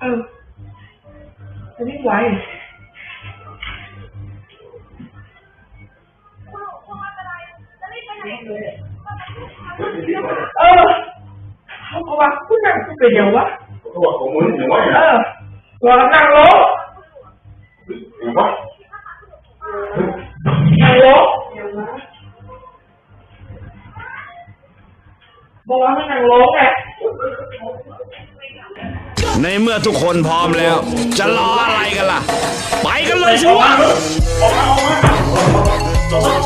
เออจะวิ่งไวเออเขาบอกว่าผู้นั่งกูเป็นยังวะเขาบอกของมึงอย่างว่าเออตัวกำลังลงอย่างว่านั่งลงบอกว่าไม่นั่งลงไง ในเมื่อทุกคนพร้อมแล้ว จะรออะไรกันล่ะ ไปกันเลยสิวะออกมาออกมา